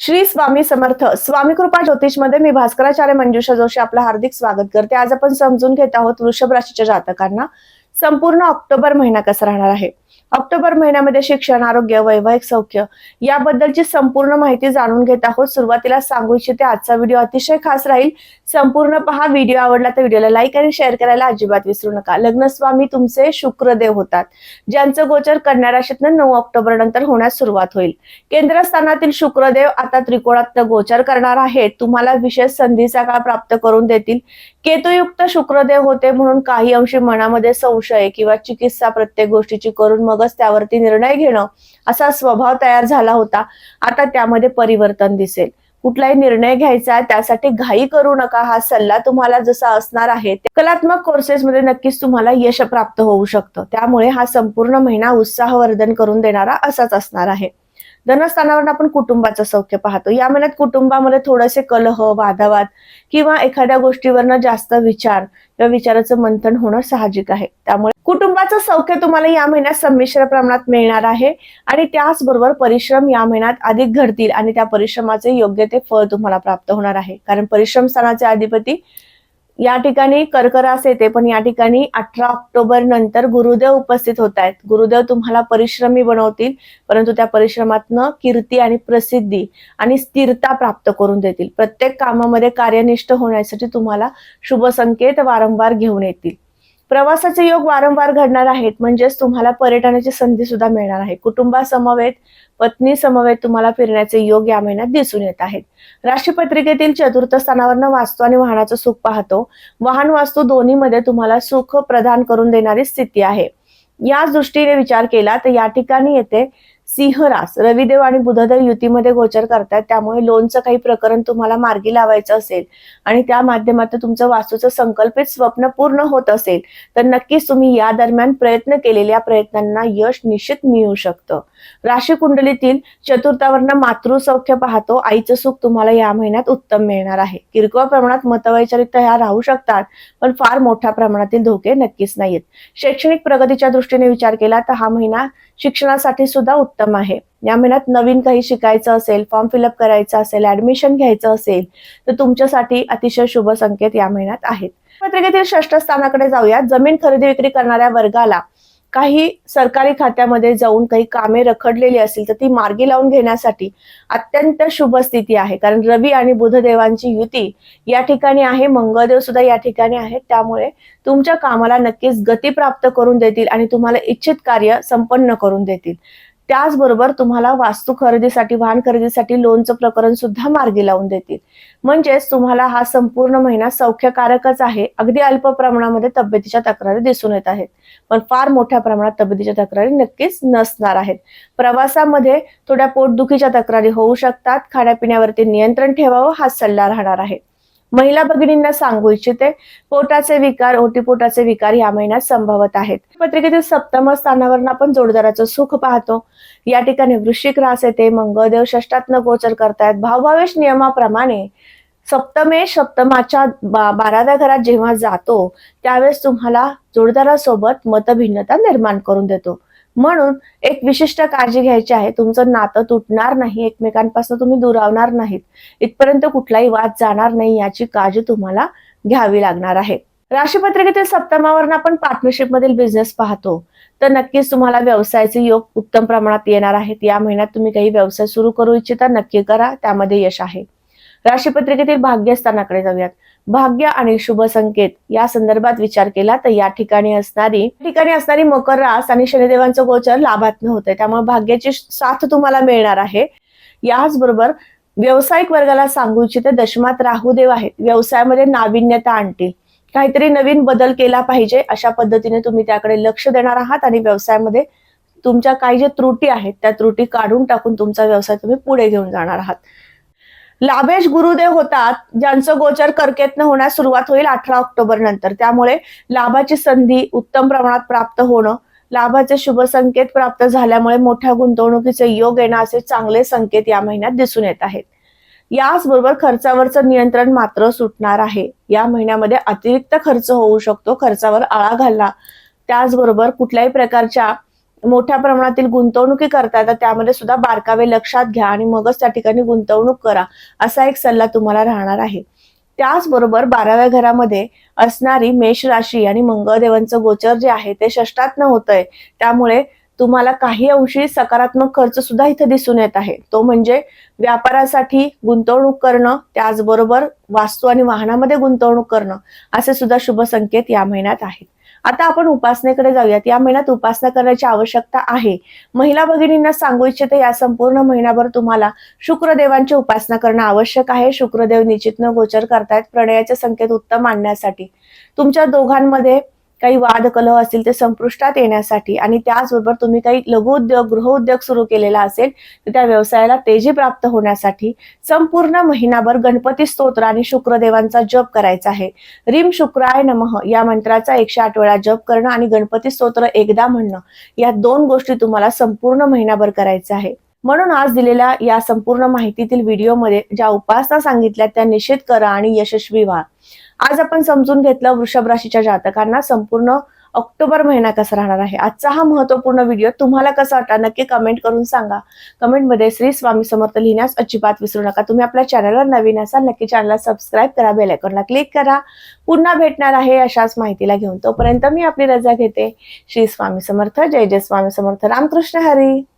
श्री स्वामी समर्थ. स्वामी कृपा ज्योतिषमध्ये मी भास्कराचार्य मंजुषा जोशी आपलं हार्दिक स्वागत करते. आज आपण समजून घेत आहोत वृषभ राशीच्या जातकांना. संपूर्ण ऑक्टोबर महिना कसा राहणार आहे? ऑक्टोबर महिन्यामध्ये शिक्षण आरोग्य वैवाहिक सौख्य याबद्दलची संपूर्ण माहिती जाणून घेत आहोत. सुरुवातीला सांगू इच्छिते आजचा व्हिडिओ अतिशय खास राहील. संपूर्ण पहा व्हिडिओ आवडला तर व्हिडिओला लाईक आणि शेअर करायला अजिबात विसरू नका. लग्नस्वामी तुमचे शुक्रदेव होतात ज्यांचं गोचर कन्या राशीतनं नऊ ऑक्टोबर नंतर होण्यास सुरुवात होईल. केंद्रस्थानातील शुक्रदेव आता त्रिकोणात गोचर करणार आहेत. तुम्हाला विशेष संधीचा काळ प्राप्त करून देतील. केतुयुक्त शुक्रदेव होते म्हणून काही अंशी मनामध्ये संशय किंवा चिकित्सा प्रत्येक गोष्टीची करून मग मगच त्यावरती निर्णय घेणं असा स्वभाव तयार झाला होता. आता त्यामध्ये परिवर्तन दिसेल. कुठलाही निर्णय घ्यायचा आहे त्यासाठी घाई करू नका. हा सल्ला तुम्हाला जसा असणार आहे कलात्मक कोर्सेसमध्ये नक्कीच तुम्हाला यश प्राप्त होऊ शकतं. त्यामुळे हा संपूर्ण महिना उत्साहवर्धन करून देणारा असाच असणार आहे. धनस्थानावर आपण कुटुंबाचं सौख्य पाहतो. या महिन्यात कुटुंबामध्ये थोडेसे कलह वादावाद किंवा एखाद्या गोष्टीवरनं जास्त विचार किंवा विचाराचं मंथन होणं साहजिक आहे. त्यामुळे कुटुंबाचं सौख्य तुम्हाला या महिन्यात संमिश्र प्रमाणात मिळणार आहे आणि त्याचबरोबर परिश्रम या महिन्यात अधिक घडतील आणि त्या परिश्रमाचे योग्य ते फळ तुम्हाला प्राप्त होणार आहे. कारण परिश्रम स्थानाचे अधिपती या ठिकाणी कर्करास येते पण या ठिकाणी अठरा ऑक्टोबर नंतर गुरुदेव उपस्थित होत आहेत. गुरुदेव तुम्हाला परिश्रमी बनवतील परंतु त्या परिश्रमातनं कीर्ती आणि प्रसिद्धी आणि स्थिरता प्राप्त करून देतील. प्रत्येक कामामध्ये कार्यनिष्ठ होण्यासाठी तुम्हाला शुभ संकेत वारंवार घेऊन येतील. प्रवासाचे योग वारंवार घडणार आहेत म्हणजेच तुम्हाला पर्यटनाची संधी सुद्धा मिळणार आहे. कुटुंबासमवेत पत्नी समवेत तुम्हाला फिरण्याचे योग या महिन्यात दिसून येत आहेत. राशीपत्रिकेतील चतुर्थ स्थानावरनं वास्तू आणि वाहनाचं सुख पाहतो. वाहन वास्तू दोन्हीमध्ये तुम्हाला सुख प्रदान करून देणारी स्थिती आहे. याच दृष्टीने विचार केला तर या ठिकाणी येते सिंहरास रविदेव आणि बुधदेव युतीमध्ये गोचर करतात त्यामुळे लोनचं काही प्रकरण तुम्हाला मार्गी लावायचं असेल आणि त्या माध्यमातून तुमचं वास्तूचं संकल्पित स्वप्न पूर्ण होत असेल तर नक्कीच तुम्ही या दरम्यान प्रयत्न केलेल्या प्रयत्नांना यश निश्चित मिळू शकतं. राशी कुंडलीतील चतुर्थावरनं मातृसौख्य पाहतो. आईचं सुख तुम्हाला या महिन्यात उत्तम मिळणार आहे. किरकोळ प्रमाणात मतवैचारिक ह्या राहू शकतात पण फार मोठ्या प्रमाणातील धोके नक्कीच नाहीत शैक्षणिक प्रगतीच्या दृष्टीने विचार केला तर हा महिना शिक्षणासाठी सुद्धा उत्तम आहे. या महिन्यात नवीन काही शिकायचं असेल फॉर्म फिलअप करायचं असेल ऍडमिशन घ्यायचं असेल तर तुमच्यासाठी अतिशय शुभ संकेत या महिन्यात आहेत. पत्रिकेतील षष्ठ स्थानाकडे जाऊया जमीन खरेदी विक्री करणाऱ्या वर्गाला काही सरकारी खात्यामध्ये जाऊन काही कामे रखडलेली असतील तर ती मार्गी लावून घेण्यासाठी अत्यंत शुभ स्थिती आहे. कारण रवी आणि बुधदेवांची युती या ठिकाणी आहे मंगळदेव सुद्धा या ठिकाणी आहेत. त्यामुळे तुमच्या कामाला नक्कीच गती प्राप्त करून देतील आणि तुम्हाला इच्छित कार्य संपन्न करून देतील. त्याचबरोबर तुम्हाला वास्तू खरेदीसाठी वाहन खरेदीसाठी लोनचं प्रकरण सुद्धा मार्गी लावून देतील. म्हणजेच तुम्हाला हा संपूर्ण महिना सौख्यकारकच आहे. अगदी अल्प प्रमाणामध्ये तब्येतीच्या तक्रारी दिसून येत आहेत. पण फार मोठ्या प्रमाणात तब्येतीच्या तक्रारी नक्कीच नसणार आहेत. प्रवासामध्ये थोड्या पोटदुखीच्या तक्रारी होऊ शकतात. खाण्यापिण्यावरती नियंत्रण ठेवावं हा सल्ला राहणार आहे. महिला भगिनींना सांगू इच्छिते पोटाचे विकार ओटीपोटाचे विकार या महिन्यात संभवत आहेत. पत्रिकेतील सप्तम स्थानावर आपण जोडदाराचं सुख पाहतो. या ठिकाणी वृश्चिक रास येते मंगळदेव षष्टातनं गोचर करतायत. भावभावेश नियमाप्रमाणे सप्तमेश सप्तमाच्या बा- बाराव्या घरात जेव्हा जातो त्यावेळेस तुम्हाला जोडदारासोबत मतभिन्नता निर्माण करून देतो. म्हणून एक विशिष्ट काळजी घ्यायची आहे. तुमचं नातं तुटणार नाही एकमेकांपासून तुम्ही दुरावणार नाहीत. इथपर्यंत कुठलाही वाद जाणार नाही याची काळजी तुम्हाला घ्यावी लागणार आहे. राशीपत्रिकेतील सप्तमावरून आपण पार्टनरशिप मधील बिझनेस पाहतो. तर नक्कीच तुम्हाला व्यवसायाचे योग उत्तम प्रमाणात येणार आहेत. या महिन्यात तुम्ही काही व्यवसाय सुरू करू इच्छिता नक्की करा. त्यामध्ये यश आहे. राशीपत्रिकेतील भाग्यस्थानाकडे जाऊयात. भाग्य आणि शुभ संकेत या संदर्भात विचार केला तर या ठिकाणी असणारी ठिकाणी असणारी मकर रास आणि शनिदेवांचं गोचर लाभात होत आहे त्यामुळे भाग्याची साथ तुम्हाला मिळणार आहे. याचबरोबर व्यावसायिक वर्गाला सांगू इच्छिते दशमात राहुदेव आहेत. व्यवसायामध्ये नाविन्यता आणतील. काहीतरी नवीन बदल केला पाहिजे अशा पद्धतीने तुम्ही त्याकडे लक्ष देणार आहात आणि व्यवसायामध्ये तुमच्या काही ज्या त्रुटी आहेत त्या त्रुटी काढून टाकून तुमचा व्यवसाय तुम्ही पुढे घेऊन जाणार आहात. लाभेश गुरुदेव होतात ज्यांचं गोचर कर्केतनं होण्यास सुरुवात होईल अठरा ऑक्टोबर नंतर. त्यामुळे लाभाची संधी उत्तम प्रमाणात प्राप्त होणं लाभाचे शुभ संकेत प्राप्त झाल्यामुळे मोठ्या गुंतवणुकीचे योग येणं असे चांगले संकेत या महिन्यात दिसून येत आहेत. याचबरोबर खर्चावरचं नियंत्रण मात्र सुटणार आहे. या महिन्यामध्ये अतिरिक्त खर्च होऊ शकतो खर्चावर आळा घालला त्याचबरोबर कुठल्याही प्रकारच्या मोठ्या प्रमाणातील गुंतवणुकी करताय तर त्यामध्ये सुद्धा बारकावे लक्षात घ्या आणि मगच त्या ठिकाणी गुंतवणूक करा असा एक सल्ला तुम्हाला राहणार आहे. त्याचबरोबर बाराव्या घरामध्ये असणारी मेष राशी आणि मंगळदेवांचं गोचर जे आहे ते षष्टातनं होतंय. त्यामुळे तुम्हाला काही अंशी सकारात्मक खर्च सुद्धा इथे दिसून येत आहे. तो म्हणजे व्यापारासाठी गुंतवणूक करणं त्याचबरोबर वास्तू आणि वाहनामध्ये गुंतवणूक करणं असे सुद्धा शुभ संकेत या महिन्यात आहेत. आता आपण उपासनेकडे जाऊयात. या महिन्यात उपासना करण्याची आवश्यकता आहे. महिला भगिनींना सांगू इच्छिते या संपूर्ण महिनाभर तुम्हाला शुक्रदेवांची उपासना करणं आवश्यक आहे. शुक्रदेव निश्चितनं गोचर करतायत प्रणयाचे संकेत उत्तम आणण्यासाठी. तुमच्या दोघांमध्ये काही वाद कलह असतील ते संपुष्टात येण्यासाठी आणि त्याचबरोबर तुम्ही काही लघुउद्योग गृहउद्योग सुरू केलेला असेल तर त्या व्यवसायाला तेजी प्राप्त होण्यासाठी संपूर्ण महिनाभर गणपती स्तोत्र आणि शुक्रदेवांचा जप करायचा आहे. रिम शुक्राय नमः या मंत्राचा एकशे आठ वेळा जप करणं आणि गणपती स्तोत्र एकदा म्हणणं या दोन गोष्टी तुम्हाला संपूर्ण महिनाभर करायचं आहे. म्हणून आज दिलेल्या या संपूर्ण माहितीतील व्हिडिओमध्ये ज्या उपासना सांगितल्या त्या निषेध करा आणि यशस्वी व्हा. आज आपण समजून घेतलं वृषभ राशीच्या जातकांना संपूर्ण ऑक्टोबर महिना कसा राहणार आहे. आजचा हा महत्त्वपूर्ण व्हिडिओ तुम्हाला कसा वाटला नक्की कमेंट करून सांगा. कमेंटमध्ये श्री स्वामी समर्थ लिहिण्यास अजिबात विसरू नका. तुम्ही आपल्या चॅनलवर नवीन असाल नक्की चॅनलला सबस्क्राईब करा बेल आयकॉनला क्लिक करा. पुन्हा भेटणार आहे अशाच माहितीला घेऊन. तोपर्यंत मी आपली रजा घेते. श्री स्वामी समर्थ. जय जय स्वामी समर्थ. रामकृष्ण हरी.